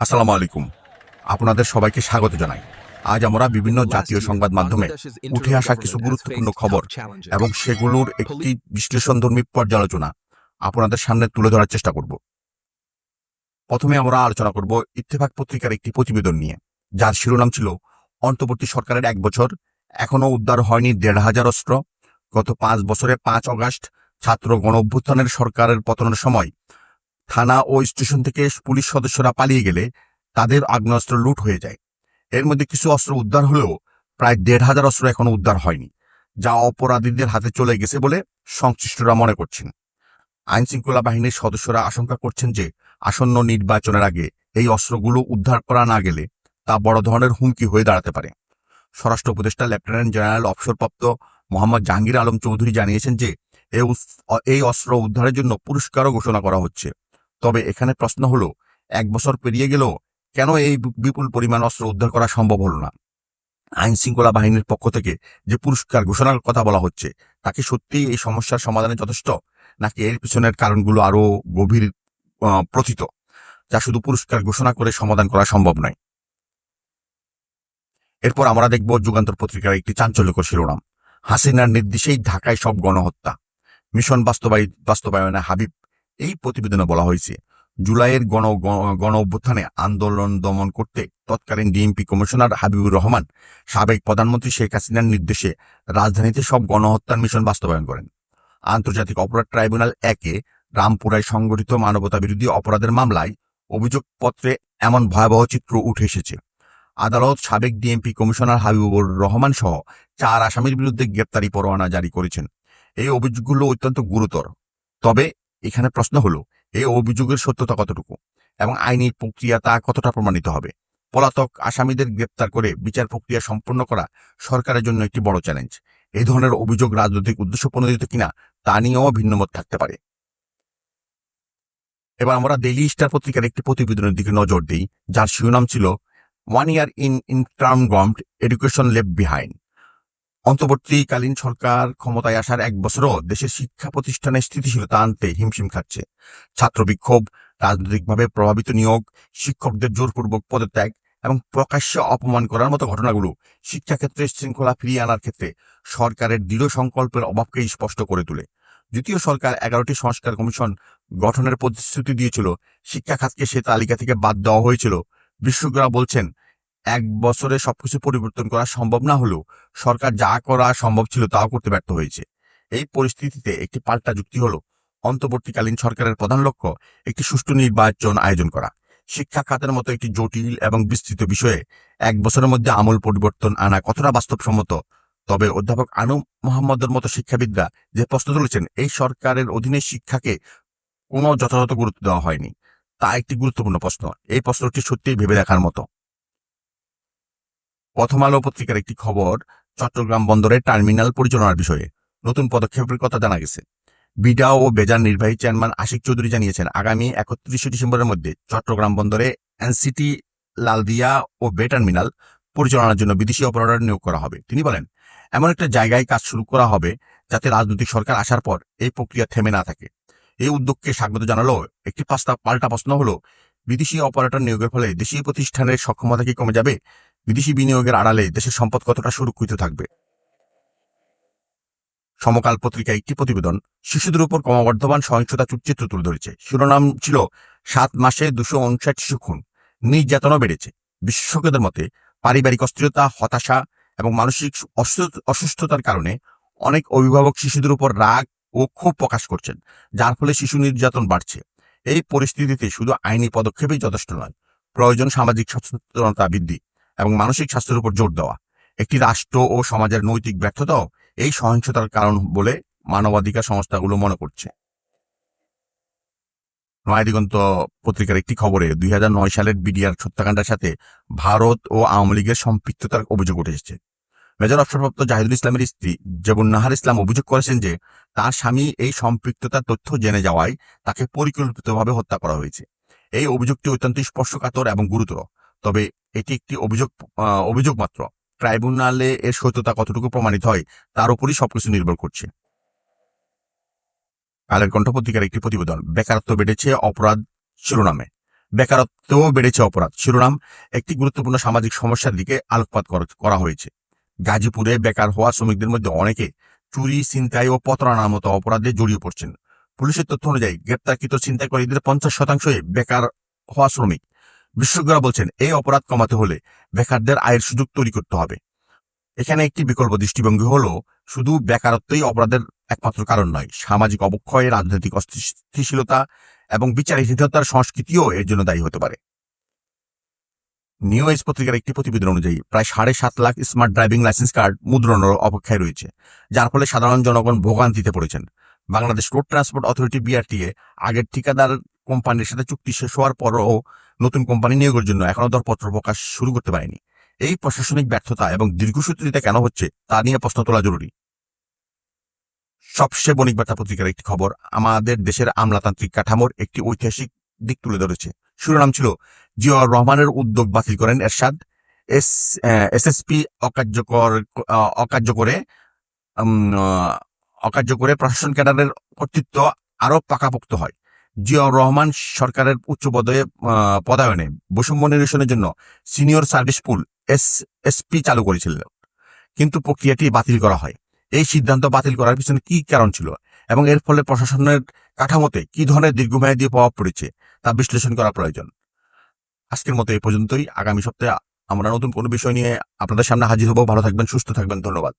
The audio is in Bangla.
আসসালামু আলাইকুম। আপনাদের সবাইকে স্বাগত জানাই। আজ আমরা বিভিন্ন জাতীয় সংবাদ মাধ্যমে উঠে আসা কিছু গুরুত্বপূর্ণ খবর এবং সেগুলোর একটি বিশ্লেষণধর্মী পর্যালোচনা আপনাদের সামনে তুলে ধরার চেষ্টা করব। প্রথমে আমরা আলোচনা করব ইত্তেফাক পত্রিকার একটি প্রতিবেদন নিয়ে। যার শিরোনাম ছিল অন্তর্বর্তী সরকারের এক বছর এখনও উদ্ধার হয়নি দেড় হাজার অস্ত্র। গত পাঁচ বছরে পাঁচ অগাস্ট ছাত্র গণ অভ্যুত্থানের সরকারের পতনের সময় থানা ও স্টেশন থেকে পুলিশ সদস্যরা পালিয়ে গেলে তাদের আগ্নেয়াস্ত্র লুট হয়ে যায়। এর মধ্যে কিছু অস্ত্র উদ্ধার হলেও প্রায় দেড় হাজার অস্ত্র এখনও উদ্ধার হয়নি, যা অপরাধীদের হাতে চলে গেছে বলে সংশ্লিষ্টরা মনে করছেন। আইন শৃঙ্খলা বাহিনীর সদস্যরা আশঙ্কা করছেন যে আসন্ন নির্বাচনের আগে এই অস্ত্রগুলো উদ্ধার করা না গেলে তা বড় ধরনের হুমকি হয়ে দাঁড়াতে পারে। স্বরাষ্ট্র উপদেষ্টা লেফটেন্যান্ট জেনারেল অবসরপ্রাপ্ত মোহাম্মদ জাহাঙ্গীর আলম চৌধুরী জানিয়েছেন যে এই অস্ত্র উদ্ধারের জন্য পুরস্কারও ঘোষণা করা হচ্ছে। তবে এখানে প্রশ্ন হলো, এক বছর পেরিয়ে গেলেও কেন এই বিপুল পরিমাণ অস্ত্র উদ্ধার করা সম্ভব হলো না? আইন শৃঙ্খলা বাহিনীর পক্ষ থেকে যে পুরস্কার ঘোষণার কথা বলা হচ্ছে তাকে সত্যিই এই সমস্যার সমাধানে যথেষ্ট? নাকি এর পিছনের কারণগুলো আরও গভীর প্রথিত, যা শুধু পুরস্কার ঘোষণা করে সমাধান করা সম্ভব নয়? এরপর আমরা দেখব যুগান্তর পত্রিকার একটি চাঞ্চল্যকর শিরোনাম। হাসিনার নির্দেশেই ঢাকায় সব গণহত্যা। মিশন বাস্তবায়ী, বাস্তবায়নে হাবিব এই প্রতিবেদনে বলা হয়েছে, জুলাইয়ের গণ, গণ- অভ্যুত্থানে আন্দোলন দমন করতে তৎকালীন ডিএমপি কমিশনার হাবিবুর রহমান, সাবেক প্রধানমন্ত্রী শেখ হাসিনার নির্দেশে রাজধানীতে সব গণহত্যার মিশন বাস্তবায়ন করেন। আন্তর্জাতিক অপরাধ ট্রাইব্যুনাল একে রামপুরায় সংগঠিত মানবতা বিরোধী অপরাধের মামলায় অভিযোগপত্রে এমন ভয়াবহ চিত্র উঠে এসেছে। আদালত সাবেক ডিএমপি কমিশনার হাবিবুর রহমান সহ চার আসামির বিরুদ্ধে গ্রেপ্তারি পরোয়ানা জারি করেছেন। এই অভিযোগগুলো অত্যন্ত গুরুতর। তবে এখানে প্রশ্ন হলো, এই অভিযোগের সত্যতা কতটুকু? এবং আইনি প্রক্রিয়া তা কতটা প্রমাণিত হবে? পলাতক আসামিদের গ্রেপ্তার করে বিচার প্রক্রিয়া সম্পন্ন করা সরকারের জন্য একটি বড় চ্যালেঞ্জ। এই ধরনের অভিযোগ রাজনৈতিক উদ্দেশ্য প্রণোদিত কিনা তা নিয়েও ভিন্নমত থাকতে পারে। এবার আমরা ডেইলি স্টার পত্রিকার একটি প্রতিবেদনের দিকে নজর দিই, যার শিরোনাম ছিল one year in interim government education Lev behind অন্তর্বর্তীকালীন সরকার ক্ষমতায় আসার এক বছরও দেশের শিক্ষা প্রতিষ্ঠানে স্থিতিশীলতা আনতে হিমশিম খাচ্ছে। ছাত্র বিক্ষোভ, রাজনৈতিকভাবে প্রভাবিত নিয়োগ, শিক্ষকদের জোরপূর্বক পদত্যাগ এবং প্রকাশ্যে অপমান করার মতো ঘটনাগুলো শিক্ষাক্ষেত্রে শৃঙ্খলা ফিরিয়ে আনার ক্ষেত্রে সরকারের দৃঢ় সংকল্পের অভাবকে স্পষ্ট করে তোলে। দ্বিতীয় সরকার এগারোটি সংস্কার কমিশন গঠনের প্রতিশ্রুতি দিয়েছিল। শিক্ষা খাতকে সে তালিকা থেকে বাদ দেওয়া হয়েছিল। বিশেষজ্ঞরা বলছেন এক বছরে সবকিছু পরিবর্তন করা সম্ভব না হলেও সরকার যা করা সম্ভব ছিল তাও করতে ব্যর্থ হয়েছে। এই পরিস্থিতিতে একটি পাল্টা যুক্তি হলো, অন্তর্বর্তীকালীন সরকারের প্রধান লক্ষ্য একটি সুষ্ঠু নির্বাচন আয়োজন করা। শিক্ষা খাতের মতো একটি জটিল এবং বিস্তৃত বিষয়ে এক বছরের মধ্যে আমূল পরিবর্তন আনা কতটা বাস্তবসম্মত, তবে অধ্যাপক আনু মোহাম্মদের মতো শিক্ষাবিদরা যে প্রশ্ন তুলেছেন, এই সরকারের অধীনে শিক্ষাকে কোনো যথাযথ গুরুত্ব দেওয়া হয়নি। তা একটি গুরুত্বপূর্ণ প্রশ্ন, এই প্রশ্নটি সত্যিই ভেবে দেখার মতো। প্রথম আলো পত্রিকার একটি খবর চট্টগ্রাম বন্দরের টার্মিনাল পরিচালনার বিষয়ে নতুন পদক্ষেপের কথা জানা গেছে। বিডা ও বেজার নির্বাহী চেয়ারম্যান আশিক চৌধুরী জানিয়েছেন, আগামী একত্রিশে ডিসেম্বরের মধ্যে চট্টগ্রাম বন্দরে এনসিটি, লালদিয়া ও বে টার্মিনাল পরিচালনার জন্য বিদেশি অপারেটর নিয়োগ করা হবে। তিনি বলেন, এমন একটা জায়গায় কাজ শুরু করা হবে যাতে রাজনৈতিক সরকার আসার পর এই প্রক্রিয়া থেমে না থাকে। এই উদ্যোগকে স্বাগত জানালো একটি পাল্টা প্রশ্ন হলো, বিদেশি অপারেটর নিয়োগের ফলে দেশীয় প্রতিষ্ঠানের সক্ষমতা কি কমে যাবে? বিদেশি বিনিয়োগের আড়ালে দেশের সম্পদ কতটা সুরক্ষিত থাকবে? সমকাল পত্রিকায় একটি প্রতিবেদন, শিশুদের উপর ক্রমবর্ধমান সহিংসতা চিত্র তুলে ধরেছে। শিরোনাম ছিল, সাত মাসে দুশো উনষাট শিশু খুন। নির্যাতনও বেড়েছে। বিশেষজ্ঞদের মতে, পারিবারিক অস্থিরতা, হতাশা এবং মানসিক অসুস্থতার কারণে অনেক অভিভাবক শিশুদের উপর রাগ ও ক্ষোভ প্রকাশ করছেন, যার ফলে শিশু নির্যাতন বাড়ছে। এই পরিস্থিতিতে শুধু আইনি পদক্ষেপই যথেষ্ট নয়, প্রয়োজন সামাজিক সচেতনতা বৃদ্ধি। এবং মানসিক স্বাস্থ্যের উপর জোর দেওয়া। একটি রাষ্ট্র ও সমাজের নৈতিক ব্যর্থতাও এই সহিংসতার কারণ বলে মানবাধিকার সংস্থাগুলো মনে করছে। নয়াদিগন্ত পত্রিকার একটি খবরে দুই হাজার নয় সালের বিডিআর হত্যাকাণ্ডের সাথে ভারত ও আওয়ামী লীগের সম্পৃক্ততার অভিযোগ উঠে এসেছে। মেজর অবসরপ্রাপ্ত জাহিদুল ইসলামের স্ত্রী জেবুন নাহার ইসলাম অভিযোগ করেছেন যে, তার স্বামী এই সম্পৃক্ততার তথ্য জেনে যাওয়ায় তাকে পরিকল্পিতভাবে হত্যা করা হয়েছে। এই অভিযোগটি অত্যন্ত স্পর্শকাতর এবং গুরুতর। তবে এটি একটি অভিযোগ অভিযোগ মাত্র। ট্রাইব্যুনালে এর সত্যতা কতটুকু প্রমাণিত হয়, তার উপরই সবকিছু নির্ভর করছে। কালের কণ্ঠ পত্রিকার একটি প্রতিবেদন, বেকারত্ব বেড়েছে অপরাধ শিরোনামে। বেকারত্বও বেড়েছে অপরাধ শিরোনাম, একটি গুরুত্বপূর্ণ সামাজিক সমস্যার দিকে আলোকপাত করা- হয়েছে। গাজীপুরে বেকার হওয়া শ্রমিকদের মধ্যে অনেকে চুরি, ছিনতাই ও প্রতারণার মতো অপরাধে জড়িয়ে পড়ছেন। পুলিশের তথ্য অনুযায়ী, গ্রেপ্তারকৃত ছিনতাইকারীদের পঞ্চাশ শতাংশই বেকার হওয়া শ্রমিক। বিশেষজ্ঞরা বলছেন, এই অপরাধ কমাতে হলে বেকারদের আয়ের সুযোগ তৈরি করতে হবে। এখানে একটি বিকল্প দৃষ্টিভঙ্গি হলো, শুধু বেকারত্বই অপরাধের একমাত্র কারণ নয়, সামাজিক অবক্ষয়, রাজনৈতিক অস্থিতিশীলতা এবং বিচারহীনতার সংস্কৃতিও এর জন্য দায়ী হতে পারে। নিউ এজ পত্রিকার একটি প্রতিবেদন অনুযায়ী, প্রায় সাড়ে সাত lakh smart driving licence card মুদ্রণের অপেক্ষায় রয়েছে, যার ফলে সাধারণ জনগণ ভোগান্তিতে পড়েছেন। Bangladesh road transport authority, BRTA, আগের ঠিকাদার কোম্পানির সাথে চুক্তি শেষ হওয়ার পরও নতুন কোম্পানি নিয়োগের জন্য এখনও দরপত্র প্রকাশ শুরু করতে পারেনি। এই প্রশাসনিক ব্যর্থতা এবং দীর্ঘসূত্রিতা কেন হচ্ছে, তা নিয়ে প্রশ্ন তোলা জরুরি। সবশেষে বণিক বার্তা পত্রিকার একটি খবর আমাদের দেশের আমলাতান্ত্রিক কাঠামোর একটি ঐতিহাসিক দিক তুলে ধরেছে। শিরোনাম ছিল, জিয়াউর রহমানের উদ্যোগ বাতিল করেন এরশাদ। এস এসএসপি অকার্যকর অকার্য করে অকার্য করে প্রশাসন ক্যাডারের কর্তৃত্ব আরও পাকাপোক্ত হয়। জিয়াউর রহমান সরকারের উচ্চ পদে পদায়নে, বৈষম্য নিরসনের জন্য senior service pool S, SP চালু করেছিলেন। কিন্তু প্রক্রিয়াটি বাতিল করা হয়। এই সিদ্ধান্ত বাতিল করার পিছনে কি কারণ ছিল এবং এর ফলে প্রশাসনের কাঠামোতে কি ধরনের দীর্ঘমেয়াদী প্রভাব পড়েছে তা বিশ্লেষণ করা প্রয়োজন। আজকের মতো এই পর্যন্তই। আগামী সপ্তাহে আমরা নতুন কোনো বিষয় নিয়ে আপনাদের সামনে হাজির হব। ভালো থাকবেন, সুস্থ থাকবেন। ধন্যবাদ।